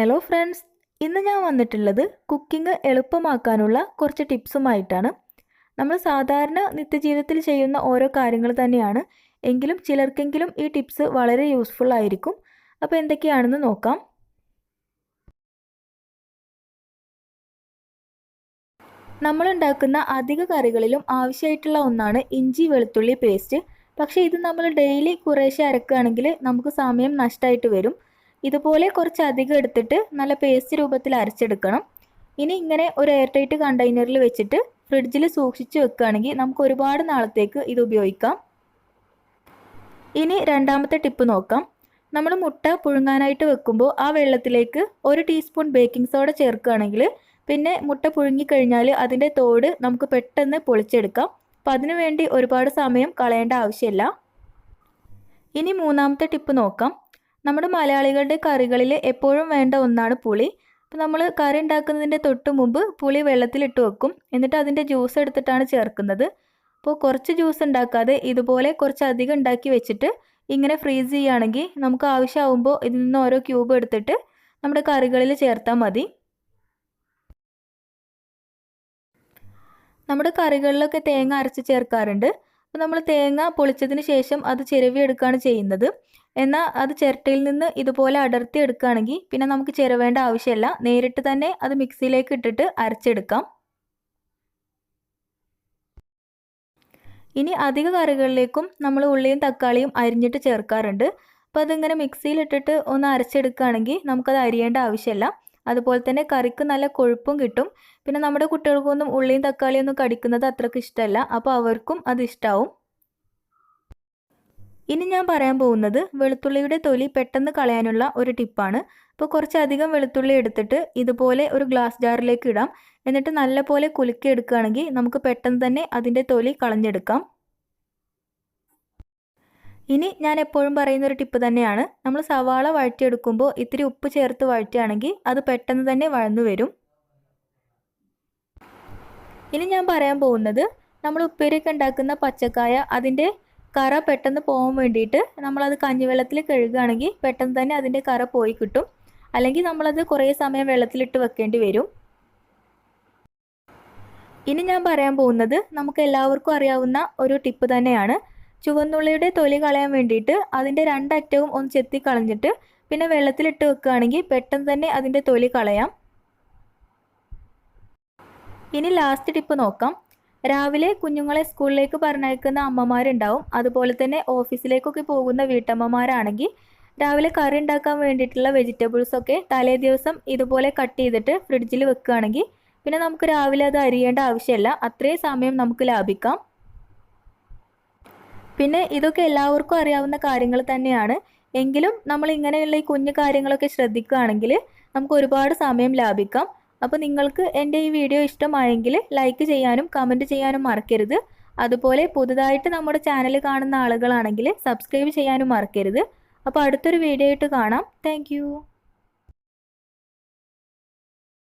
Hello friends ഇന്ന് ഞാൻ വന്നിട്ടുള്ളത് കുക്കിംഗ് എളുപ്പമാക്കാനുള്ള കുറച്ച് ടിപ്സുമായിട്ടാണ്. നമ്മൾ സാധാരണ നിത്യജീവിതത്തിൽ ചെയ്യുന്ന ഓരോ കാര്യങ്ങൾ തന്നെയാണ്. എങ്കിലും ചിലർക്കെങ്കിലും ഈ ടിപ്സ് വളരെ യൂസ്ഫുൾ ആയിരിക്കും. അപ്പോൾ എന്തൊക്കെയാണെന്ന് നോക്കാം. നമ്മൾ ഉണ്ടാക്കുന്ന അധിക കറികളിലും ആവശ്യമായിട്ടുള്ള ഒന്നാണ് ഇഞ്ചി വെളുത്തുള്ളി പേസ്റ്റ് പക്ഷേ ഇത് നമ്മൾ ഡെയിലി കുറേശ്ശെ അരക്കുകയാണെങ്കിൽ നമുക്ക് സമയം നഷ്ടമായിട്ട് വരും. ഇതുപോലെ കുറച്ച് അധികം എടുത്തിട്ട് നല്ല പേസ്റ്റ് രൂപത്തിൽ അരച്ചെടുക്കണം. ഇനി ഇങ്ങനെ ഒരു എയർ ടൈറ്റ് കണ്ടെയ്നറിൽ വെച്ചിട്ട് ഫ്രിഡ്ജിൽ സൂക്ഷിച്ച് വെക്കുകയാണെങ്കിൽ നമുക്ക് ഒരുപാട് നാളത്തേക്ക് ഇത് ഉപയോഗിക്കാം. ഇനി രണ്ടാമത്തെ ടിപ്പ് നോക്കാം. നമ്മൾ മുട്ട പുഴുങ്ങാനായിട്ട് വെക്കുമ്പോൾ ആ വെള്ളത്തിലേക്ക് ഒരു ടീസ്പൂൺ ബേക്കിംഗ് സോഡ ചേർക്കുകയാണെങ്കിൽ പിന്നെ മുട്ട പുഴുങ്ങിക്കഴിഞ്ഞാൽ അതിന്റെ തോട് നമുക്ക് പെട്ടെന്ന് പൊളിച്ചെടുക്കാം. അപ്പം അതിനു വേണ്ടി ഒരുപാട് സമയം കളയേണ്ട ആവശ്യമില്ല. ഇനി മൂന്നാമത്തെ ടിപ്പ് നോക്കാം. നമ്മുടെ മലയാളികളുടെ കറികളിൽ എപ്പോഴും വേണ്ട ഒന്നാണ് പുളി. അപ്പോൾ നമ്മൾ കറി ഉണ്ടാക്കുന്നതിന്റെ തൊട്ട് മുമ്പ് പുളി വെള്ളത്തിലിട്ട് വെക്കും. എന്നിട്ട് അതിന്റെ ജ്യൂസ് എടുത്തിട്ടാണ് ചേർക്കുന്നത്. അപ്പോൾ കുറച്ച് ജ്യൂസ് ഉണ്ടാക്കാതെ ഇതുപോലെ കുറച്ച് അധികം ഉണ്ടാക്കി വെച്ചിട്ട് ഇങ്ങനെ ഫ്രീസ് ചെയ്യുകയാണെങ്കിൽ നമുക്ക് ആവശ്യമാകുമ്പോൾ ഇതിൽ നിന്ന് ഓരോ ക്യൂബ് എടുത്തിട്ട് നമ്മുടെ കറികളിൽ ചേർത്താൽ മതി. നമ്മുടെ കറികളിലൊക്കെ തേങ്ങ അരച്ച് ചേർക്കാറുണ്ട്. അപ്പോൾ നമ്മൾ തേങ്ങ പൊളിച്ചതിന് ശേഷം അത് ചിരവിയെടുക്കുകയാണ് ചെയ്യുന്നത്. എന്നാൽ അത് ചിരട്ടയിൽ നിന്ന് ഇതുപോലെ അടർത്തി എടുക്കുകയാണെങ്കിൽ പിന്നെ നമുക്ക് ചിരവേണ്ട ആവശ്യമില്ല. നേരിട്ട് തന്നെ അത് മിക്സിയിലേക്ക് ഇട്ടിട്ട് അരച്ചെടുക്കാം. ഇനി അധിക കറികളിലേക്കും നമ്മൾ ഉള്ളിയും തക്കാളിയും അരിഞ്ഞിട്ട് ചേർക്കാറുണ്ട്. അപ്പോൾ അതിങ്ങനെ മിക്സിയിലിട്ടിട്ട് ഒന്ന് അരച്ചെടുക്കുകയാണെങ്കിൽ നമുക്കത് അരിയേണ്ട ആവശ്യമില്ല. അതുപോലെ തന്നെ കറിക്ക് നല്ല കൊഴുപ്പും കിട്ടും. പിന്നെ നമ്മുടെ കുട്ടികൾക്കൊന്നും ഉള്ളിയും തക്കാളിയും ഒന്നും കടിക്കുന്നത് അത്രയ്ക്ക് ഇഷ്ടമല്ല. അപ്പോൾ അവർക്കും അത് ഇഷ്ടാവും. ഇനി ഞാൻ പറയാൻ പോകുന്നത് വെളുത്തുള്ളിയുടെ തൊലി പെട്ടെന്ന് കളയാനുള്ള ഒരു ടിപ്പാണ്. അപ്പോൾ കുറച്ചധികം വെളുത്തുള്ളി എടുത്തിട്ട് ഇതുപോലെ ഒരു ഗ്ലാസ് ജാറിലേക്ക് ഇടാം. എന്നിട്ട് നല്ലപോലെ കുലുക്കി എടുക്കുകയാണെങ്കിൽ നമുക്ക് പെട്ടെന്ന് തന്നെ അതിന്റെ തൊലി കളഞ്ഞെടുക്കാം. ഇനി ഞാൻ എപ്പോഴും പറയുന്ന ഒരു ടിപ്പ് തന്നെയാണ്. നമ്മൾ സവാള വഴറ്റിയെടുക്കുമ്പോൾ ഇത്തിരി ഉപ്പ് ചേർത്ത് വഴറ്റുകയാണെങ്കിൽ അത് പെട്ടെന്ന് തന്നെ വഴന്നു വരും. ഇനി ഞാൻ പറയാൻ പോകുന്നത് നമ്മൾ ഉപ്പേരിയൊക്കെ ഉണ്ടാക്കുന്ന പച്ചക്കായ അതിന്റെ കറ പെട്ടെന്ന് പോകാൻ വേണ്ടിയിട്ട് നമ്മളത് കഞ്ഞിവെള്ളത്തിൽ കഴുകുകയാണെങ്കിൽ പെട്ടെന്ന് തന്നെ അതിന്റെ കറ പോയി കിട്ടും. അല്ലെങ്കിൽ നമ്മളത് കുറേ സമയം വെള്ളത്തിലിട്ട് വെക്കേണ്ടി വരും. ഇനി ഞാൻ പറയാൻ പോകുന്നത് നമുക്ക് എല്ലാവർക്കും അറിയാവുന്ന ഒരു ടിപ്പ് തന്നെയാണ്. ചുവന്നുള്ളിയുടെ തൊലി കളയാൻ വേണ്ടിയിട്ട് അതിന്റെ രണ്ടറ്റവും ഒന്ന് ചെത്തി കളഞ്ഞിട്ട് പിന്നെ വെള്ളത്തിലിട്ട് വെക്കുകയാണെങ്കിൽ പെട്ടെന്ന് തന്നെ അതിന്റെ തൊലി കളയാം. ഇനി ലാസ്റ്റ് ടിപ്പ് നോക്കാം. രാവിലെ കുഞ്ഞുങ്ങളെ സ്കൂളിലേക്ക് പറഞ്ഞയക്കുന്ന അമ്മമാരുണ്ടാവും. അതുപോലെ തന്നെ ഓഫീസിലേക്കൊക്കെ പോകുന്ന വീട്ടമ്മമാരാണെങ്കിൽ രാവിലെ കറി ഉണ്ടാക്കാൻ വേണ്ടിയിട്ടുള്ള വെജിറ്റബിൾസൊക്കെ തലേ ദിവസം ഇതുപോലെ കട്ട് ചെയ്തിട്ട് ഫ്രിഡ്ജിൽ വെക്കുകയാണെങ്കിൽ പിന്നെ നമുക്ക് രാവിലെ അത് അരിയേണ്ട ആവശ്യമില്ല. അത്രയും സമയം നമുക്ക് ലാഭിക്കാം. പിന്നെ ഇതൊക്കെ എല്ലാവർക്കും അറിയാവുന്ന കാര്യങ്ങൾ തന്നെയാണ്. എങ്കിലും നമ്മൾ ഇങ്ങനെയുള്ള ഈ കുഞ്ഞു കാര്യങ്ങളൊക്കെ ശ്രദ്ധിക്കുകയാണെങ്കിൽ നമുക്ക് ഒരുപാട് സമയം ലാഭിക്കാം. അപ്പോൾ നിങ്ങൾക്ക് എന്റെ ഈ വീഡിയോ ഇഷ്ടമായെങ്കിൽ ലൈക്ക് ചെയ്യാനും കമന്റ് ചെയ്യാനും മറക്കരുത്. അതുപോലെ പുതുതായിട്ട് നമ്മുടെ ചാനൽ കാണുന്ന ആളുകളാണെങ്കിൽ സബ്സ്ക്രൈബ് ചെയ്യാനും മറക്കരുത്. അപ്പോൾ അടുത്തൊരു വീഡിയോ ആയിട്ട് കാണാം. താങ്ക്